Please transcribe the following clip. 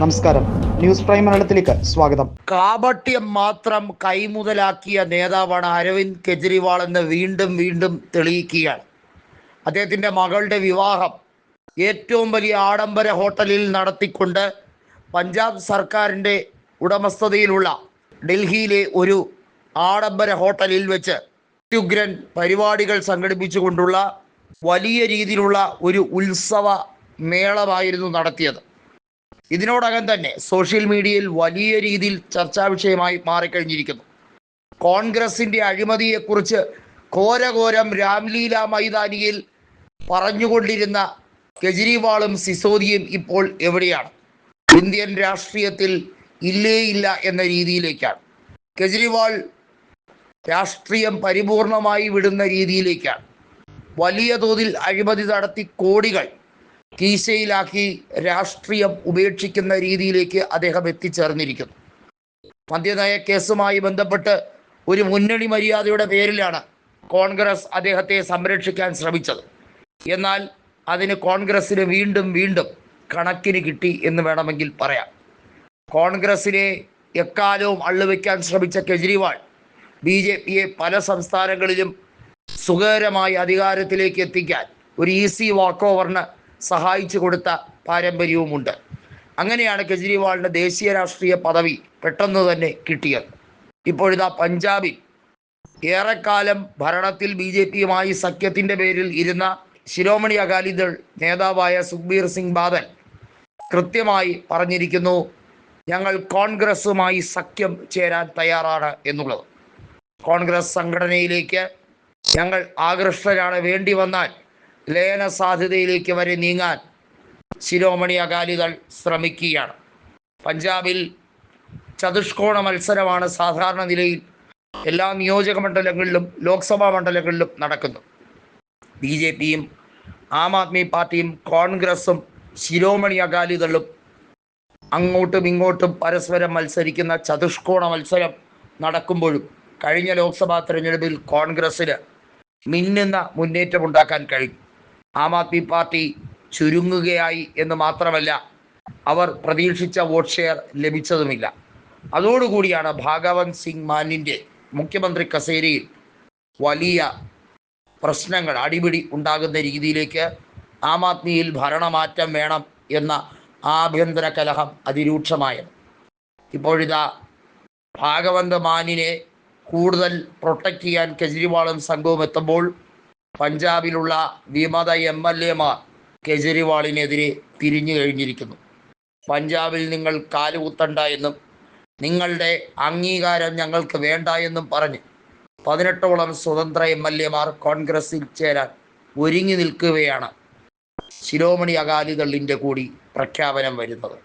നമസ്കാരം. News prime മലയാളത്തിലേക്ക് സ്വാഗതം. കാപട്യം മാത്രം കൈമുതലാക്കിയ നേതാവാണ് അരവിന്ദ് കെജ്രിവാൾ എന്ന് വീണ്ടും വീണ്ടും തെളിയിക്കുകയാണ്. അദ്ദേഹത്തിന്റെ മകളുടെ വിവാഹം ഏറ്റവും വലിയ ആഡംബര ഹോട്ടലിൽ നടത്തിക്കൊണ്ട് പഞ്ചാബ് സർക്കാരിന്റെ ഉടമസ്ഥതയിലുള്ള ഡൽഹിയിലെ ഒരു ആഡംബര ഹോട്ടലിൽ വെച്ച് അത്യുഗ്രൻ പരിപാടികൾ സംഘടിപ്പിച്ചുകൊണ്ടുള്ള വലിയ രീതിയിലുള്ള ഒരു ഉത്സവ മേളമായിരുന്നു നടത്തിയത്. ഇതിനോടകം തന്നെ സോഷ്യൽ മീഡിയയിൽ വലിയ രീതിയിൽ ചർച്ചാ വിഷയമായി മാറിക്കഴിഞ്ഞിരിക്കുന്നു. കോൺഗ്രസിന്റെ അഴിമതിയെക്കുറിച്ച് ഘോരഘോരം രാംലീല മൈതാനിയിൽ പറഞ്ഞുകൊണ്ടിരുന്ന കെജ്രിവാളും സിസോദിയും ഇപ്പോൾ എവിടെയാണ്? ഇന്ത്യൻ രാഷ്ട്രീയത്തിൽ ഇല്ലേ ഇല്ല എന്ന രീതിയിലേക്കാണ്. കെജ്രിവാൾ രാഷ്ട്രീയം പരിപൂർണമായി വിടുന്ന രീതിയിലേക്കാണ്. വലിയ തോതിൽ അഴിമതി നടത്തി കോടികൾ കീശയിലാക്കി രാഷ്ട്രീയം ഉപേക്ഷിക്കുന്ന രീതിയിലേക്ക് അദ്ദേഹം എത്തിച്ചേർന്നിരിക്കുന്നു. മദ്യനയ കേസുമായി ബന്ധപ്പെട്ട് ഒരു മുന്നണി മര്യാദയുടെ പേരിലാണ് കോൺഗ്രസ് അദ്ദേഹത്തെ സംരക്ഷിക്കാൻ ശ്രമിച്ചത്. എന്നാൽ അതിന് കോൺഗ്രസ്സിന് വീണ്ടും വീണ്ടും കണക്കിന് കിട്ടി എന്ന് വേണമെങ്കിൽ പറയാം. കോൺഗ്രസിനെ എക്കാലവും അള്ളുവെക്കാൻ ശ്രമിച്ച കെജ്രിവാൾ ബി ജെ പിയെ പല സംസ്ഥാനങ്ങളിലും സുഖകരമായി അധികാരത്തിലേക്ക് എത്തിക്കാൻ ഒരു ഈസി വാക്ക് ഓവറിന് സഹായിച്ചു കൊടുത്ത പാരമ്പര്യവുമുണ്ട്. അങ്ങനെയാണ് കെജ്രിവാളിന്റെ ദേശീയ രാഷ്ട്രീയ പദവി പെട്ടെന്ന് തന്നെ കിട്ടിയത്. ഇപ്പോഴിതാ പഞ്ചാബിൽ ഏറെക്കാലം ഭരണത്തിൽ ബി ജെ പിയുമായി സഖ്യത്തിന്റെ പേരിൽ ഇരുന്ന ശിരോമണി അകാലിദൾ നേതാവായ സുഖ്ബീർ സിംഗ് ബാദൽ കൃത്യമായി പറഞ്ഞിരിക്കുന്നു ഞങ്ങൾ കോൺഗ്രസുമായി സഖ്യം ചേരാൻ തയ്യാറാണ് എന്നുള്ളത്. കോൺഗ്രസ് സംഘടനയിലേക്ക് ഞങ്ങൾ ആകൃഷ്ടരാണ്. വേണ്ടി വന്നാൽ ലയന സാധ്യതയിലേക്ക് വരെ നീങ്ങാൻ ശിരോമണി അകാലികൾ ശ്രമിക്കുകയാണ്. പഞ്ചാബിൽ ചതുഷ്കോണ മത്സരമാണ് സാധാരണ നിലയിൽ എല്ലാ നിയോജക മണ്ഡലങ്ങളിലും ലോക്സഭാ മണ്ഡലങ്ങളിലും നടക്കുന്നു ബി ജെ പിയും ആം ആദ്മി പാർട്ടിയും കോൺഗ്രസും ശിരോമണി അകാലികളും അങ്ങോട്ടും ഇങ്ങോട്ടും പരസ്പരം മത്സരിക്കുന്ന ചതുഷ്കോണ മത്സരം നടക്കുമ്പോഴും കഴിഞ്ഞ ലോക്സഭാ തെരഞ്ഞെടുപ്പിൽ കോൺഗ്രസ്സിന് മിന്നുന്ന മുന്നേറ്റമുണ്ടാക്കാൻ കഴിഞ്ഞു. ആം ആദ്മി പാർട്ടി ചുരുങ്ങുകയായി എന്ന് മാത്രമല്ല അവർ പ്രതീക്ഷിച്ച വോട്ട് ഷെയർ ലഭിച്ചതുമില്ല. അതോടുകൂടിയാണ് ഭാഗവന്ത് സിംഗ് മാനിന്റെ മുഖ്യമന്ത്രി കസേരയിൽ വലിയ പ്രശ്നങ്ങൾ അടിപിടി ഉണ്ടാകുന്ന രീതിയിലേക്ക് ആം ആദ്മിയിൽ ഭരണമാറ്റം വേണം എന്ന ആഭ്യന്തര കലഹം അതിരൂക്ഷമായത്. ഇപ്പോഴിതാ ഭാഗവന്ത് മാനിനെ കൂടുതൽ പ്രൊട്ടക്റ്റ് ചെയ്യാൻ കെജ്രിവാളും സംഘവും എത്തുമ്പോൾ പഞ്ചാബിലുള്ള വിമത എം എൽ എമാർ കെജ്രിവാളിനെതിരെ തിരിഞ്ഞു കഴിഞ്ഞിരിക്കുന്നു. പഞ്ചാബിൽ നിങ്ങൾ കാലുകുത്തണ്ട എന്നും നിങ്ങളുടെ അംഗീകാരം ഞങ്ങൾക്ക് വേണ്ട എന്നും പറഞ്ഞ് പതിനെട്ടോളം സ്വതന്ത്ര എം എൽ എമാർ കോൺഗ്രസിൽ ചേരാൻ ഒരുങ്ങി നിൽക്കുകയാണ് ശിരോമണി അകാലിദളിന്റെ കൂടി പ്രഖ്യാപനം വരുന്നത്.